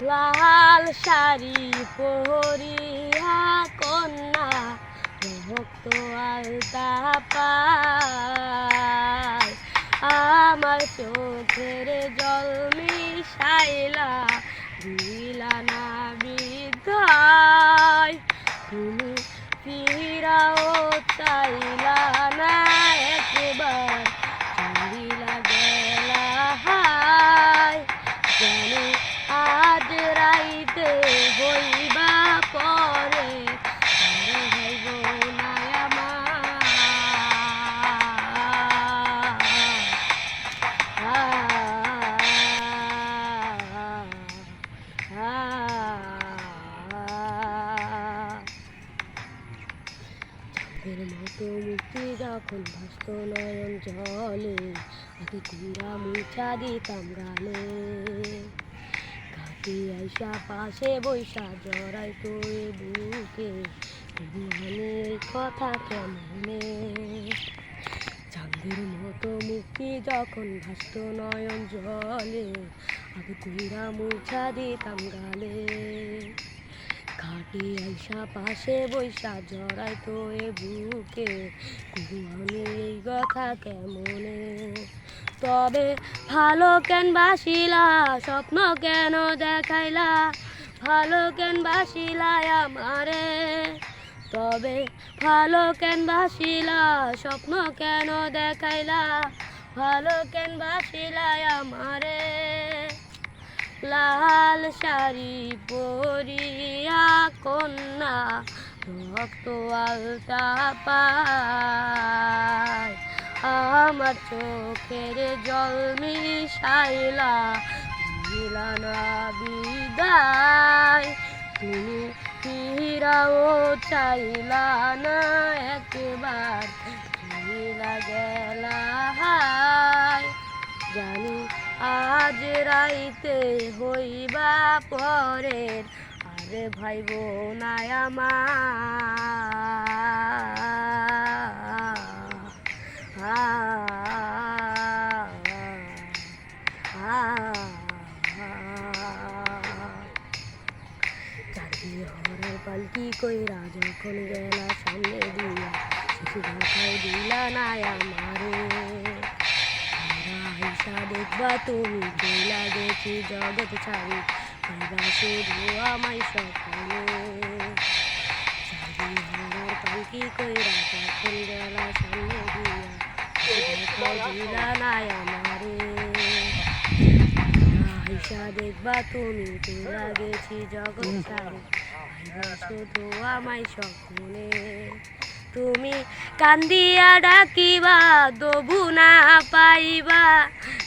লাল শাড়ি পরিয়া কন্যা ভক্ত আলতা পায় আমার চোখের জল মিশাইলা চাঁদের মতো মুক্তি যখন ভাসত নয়ন জলে আগে কুড়া মুছা দিতাম গালে ঘাটি আইসা পাশে বৈশা জড়াই তো এ বুকে মানে কথা কেমনে? চাঁদের মতো মুক্তি যখন ভাসত নয়ন জলে আগে কুড়া মুছা দিতাম গালে ঘাটে আইসা পাশে বৈশা জড়াই তো এ বুকে। আমি এই কথা কেমনে? তবে ভালো কেন বাসিলা, স্বপ্ন কেন দেখাইলা? ভালো কেন বাসিলা আমারে? তবে ভালো কেন বাসিলা, স্বপ্ন কেন দেখাইলা? ভালো কেন বাসিলা আমারে? লাল শাড়ি পরিয়া কন্যা, রক্ত আলতা পায়। আমার চোখের জল মিশাইলা দিলা না বিদায়। তুমি ফিরাও চাইলা না একবার আজ রাইতে হইবা পরের, আরে ভাই বোনায় হরার পালকি কইরা যখন গেলা সামনে দিয়া, শিশু দিলা না আমারে। দেখবা তুমি কইলা গেছি জগৎ ছাড়ি কইবা শুধু আমায় সকালে চারদি হরার পালকি কইরা যখন গেলা সামনে দিয়া দিলা না আমারে আইসা দেখবা তুমি তোরা গেছি জগৎ ছাড়ি আইবা শুধু আমায় স্বপ্নে তুমি কান্দিয়া ডাকিবা, দবু না পাইবা।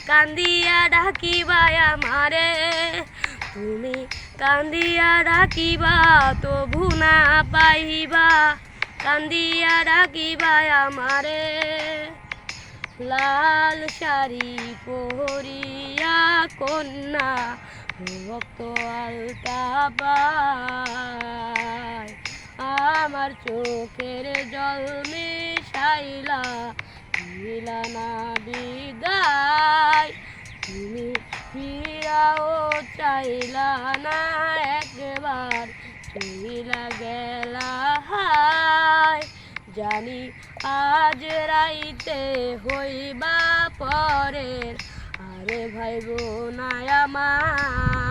কান্দিয়া ডাকিবা আমারে। তুমি কান্দিয়া ডাকিবা, তবু না পাইবা। কান্দিয়া ডাকিবা আমারে। লাল শাড়ি পরিয়া কন্যা রক্ত আলতা আমার চোখের জল মিশাইলা দিলা না বিদায়। তুমি ফিরাও চাইলা না একবার তুমি গেলা হায় জানি আজ রাইতে হইবা পরের আরে ভাই বোনায় আমার